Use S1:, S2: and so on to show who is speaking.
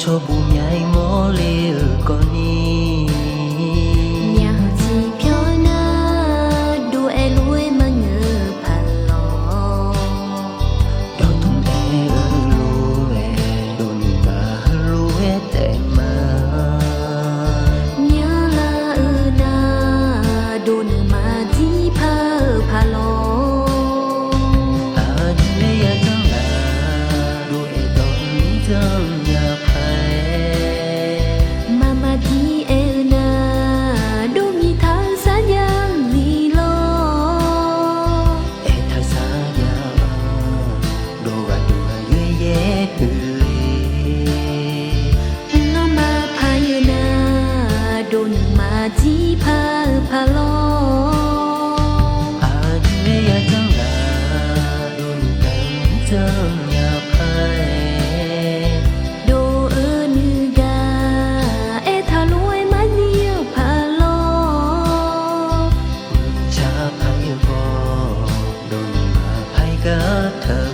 S1: 愁不眠
S2: 하지 팔팔로
S1: 아주야 장난은 당장 야파에
S2: 도 은유가 에탈로에 만이여 팔로
S1: 운차 방유고 논마 팔 같아